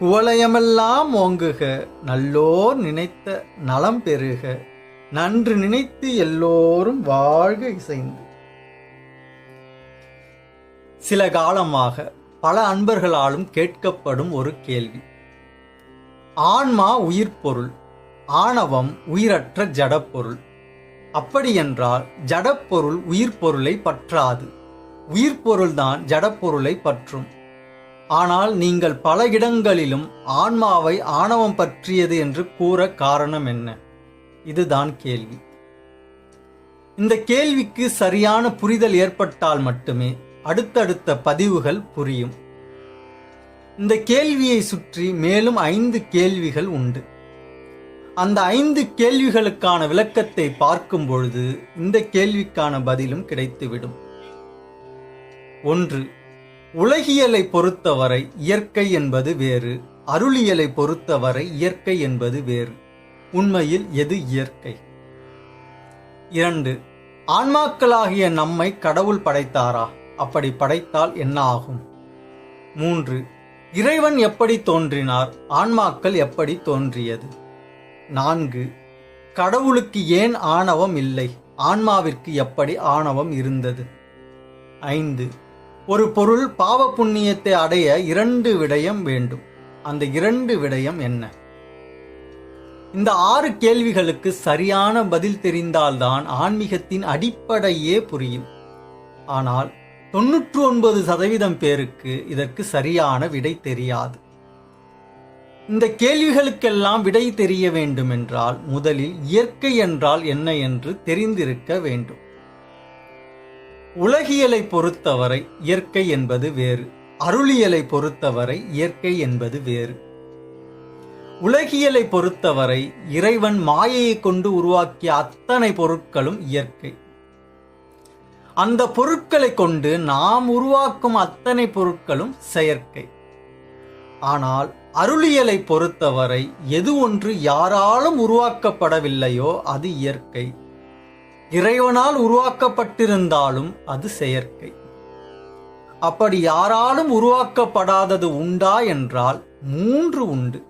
குவலயமெல்லாம் ஓங்குக நல்லோர் நினைத்த நலம் பெறுக நன்று நினைத்து எல்லோரும் வாழ்க இசைந்து. சில காலமாக பல அன்பர்களாலும் கேட்கப்படும் ஒரு கேள்வி. ஆன்மா உயிர்ப்பொருள் ஆணவம் உயிரற்ற ஜடப்பொருள். அப்படியென்றால் ஜடப்பொருள் உயிர்ப்பொருளை பற்றாது. உயிர்ப்பொருள்தான் ஜடப்பொருளை பற்றும். ஆனால் நீங்கள் பல இடங்களிலும் ஆன்மாவை ஆணவம் பற்றியது என்று கூற காரணம் என்ன? இதுதான் கேள்வி. இந்த கேள்விக்கு சரியான புரிதல் ஏற்பட்டால் மட்டுமே அடுத்தடுத்த பதிவுகள் புரியும். இந்த கேள்வியை சுற்றி மேலும் ஐந்து கேள்விகள் உண்டு. அந்த ஐந்து கேள்விகளுக்கான விளக்கத்தை பார்க்கும் பொழுது இந்த கேள்விக்கான பதிலும் கிடைத்துவிடும். ஒன்று உலகியலை பொறுத்தவரை இயற்கை என்பது வேறு அருளியலை பொறுத்தவரை இயற்கை என்பது வேறு. உண்மையில் எது இயற்கை? இரண்டு ஆன்மாக்களாகிய நம்மை கடவுள் படைத்தாரா? அப்படி படைத்தால் என்ன ஆகும்? மூன்று இறைவன் எப்படி தோன்றினார்? ஆன்மாக்கள் எப்படி தோன்றியது? நான்கு கடவுளுக்கு ஏன் ஆணவம் இல்லை? ஆன்மாவிற்கு எப்படி ஆணவம் இருந்தது? ஐந்து ஒரு பொருள் பாவ புண்ணியத்தை அடைய இரண்டு விடயம் வேண்டும். அந்த இரண்டு விடயம் என்ன? இந்த ஆறு கேள்விகளுக்கு சரியான பதில் தெரிந்தால்தான் ஆன்மீகத்தின் அடிப்படையே புரியும். ஆனால் தொன்னூற்று ஒன்பது சதவீதம் பேருக்கு இதற்கு சரியான விடை தெரியாது. இந்த கேள்விகளுக்கெல்லாம் விடை தெரிய வேண்டுமென்றால் முதலில் இயற்கை என்றால் என்ன என்று தெரிந்திருக்க வேண்டும். உலகியலை பொறுத்தவரை இயற்கை என்பது வேறு. அருளியலை பொறுத்தவரை இயற்கை என்பது வேறு. உலகியலை பொறுத்தவரை இறைவன் மாயையை கொண்டு உருவாக்கிய அத்தனை பொருட்களும் இயற்கை. அந்த பொருட்களை கொண்டு நாம் உருவாக்கும் அத்தனை பொருட்களும் செயற்கை. ஆனால் அருளியலை பொறுத்தவரை எது ஒன்று யாராலும் உருவாக்கப்படவில்லையோ அது இயற்கை. இறைவனால் உருவாக்கப்பட்டிருந்தாலும் அது செயற்கை. அப்படி யாராலும் உருவாக்கப்படாதது உண்டா என்றால் மூன்று உண்டு.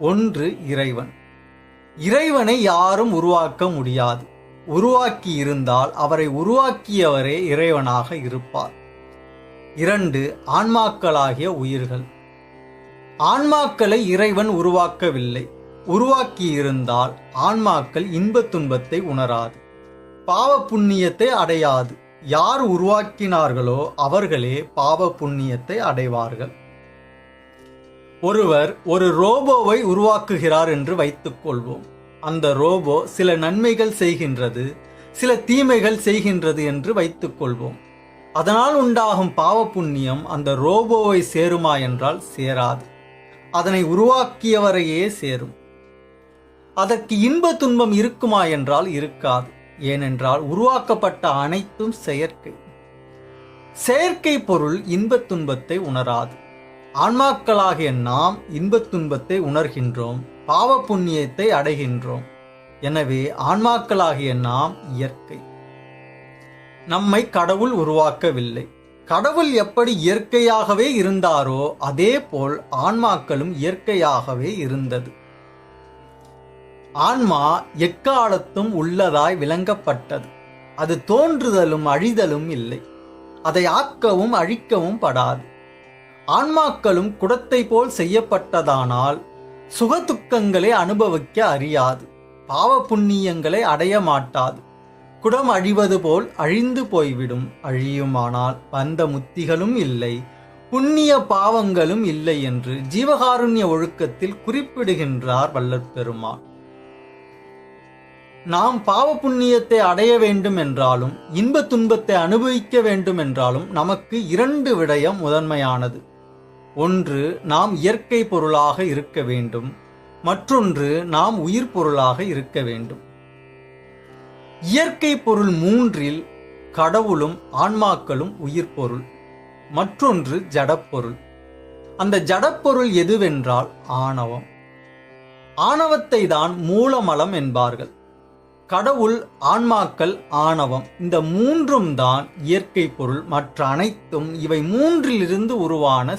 ஒன்று இறைவன். இறைவனை யாரும் உருவாக்க முடியாது. உருவாக்கி இருந்தால் அவரை உருவாக்கியவரே இறைவனாக இருப்பார். இரண்டு ஆன்மாக்களாகிய உயிர்கள். ஆன்மாக்களை இறைவன் உருவாக்கவில்லை. உருவாக்கி இருந்தால் ஆன்மாக்கள் இன்பத் துன்பத்தை உணராது. பாவ புண்ணியத்தை அடையாது. யார் உருவாக்கினார்களோ அவர்களே பாவ புண்ணியத்தை அடைவார்கள். ஒருவர் ஒரு ரோபோவை உருவாக்குகிறார் என்று வைத்துக்கொள்வோம் அந்த ரோபோ சில நன்மைகள் செய்கின்றது சில தீமைகள் செய்கின்றது என்று வைத்துக்கொள்வோம் அதனால் உண்டாகும் பாவ புண்ணியம் அந்த ரோபோவை சேருமா என்றால் சேராது. அதனை உருவாக்கியவரையே சேரும். அதற்கு இன்ப துன்பம் இருக்குமா என்றால் இருக்காது. ஏனென்றால் உருவாக்கப்பட்ட அனைத்தும் செயற்கை. செயற்கை பொருள் இன்பத் துன்பத்தை உணராது. ஆன்மாக்களாகிய நாம் இன்பத் துன்பத்தை உணர்கின்றோம் பாவ புண்ணியத்தை அடைகின்றோம். எனவே ஆன்மாக்களாகிய நாம் இயற்கை. நம்மை கடவுள் உருவாக்கவில்லை. கடவுள் எப்படி இயற்கையாகவே இருந்தாரோ அதே போல் ஆன்மாக்களும் இயற்கையாகவே இருந்தது. ஆன்மா எக்காலத்தும் உள்ளதாய் விளங்கப்பட்டது. அது தோன்றுதலும் அழிதலும் இல்லை. அதை ஆக்கவும் அழிக்கவும் படாது. ஆன்மாக்களும் குடத்தை போல் செய்யப்பட்டதானால் சுகதுக்கங்களை அனுபவிக்க அறியாது. பாவ புண்ணியங்களை அடைய மாட்டாது. குடம் அழிவது போல் அழிந்து போய்விடும். அழியுமானால் வந்த முத்திகளும் இல்லை. புண்ணிய பாவங்களும் இல்லை என்று ஜீவகாருண்ய ஒழுக்கத்தில் குறிப்பிடுகின்றார் வல்லற்பெருமான். நாம் பாவ புண்ணியத்தை அடைய வேண்டும் என்றாலும் இன்ப துன்பத்தை அனுபவிக்க வேண்டும் என்றாலும் நமக்கு இரண்டு விடயம் முதன்மையானது. ஒன்று நாம் இயற்கை பொருளாக இருக்க வேண்டும். மற்றொன்று நாம் உயிர் பொருளாக இருக்க வேண்டும். இயற்கை பொருள் மூன்றில் கடவுளும் ஆன்மாக்களும் உயிர் பொருள். மற்றொன்று ஜடப்பொருள் அந்த ஜடப்பொருள் எதுவென்றால் ஆணவம். ஆணவத்தை தான் மூலமலம் என்பார்கள். கடவுள் ஆன்மாக்கள் ஆணவம். இந்த மூன்றும் தான் இயற்கை பொருள். மற்ற அனைத்தும் இவை மூன்றிலிருந்து உருவான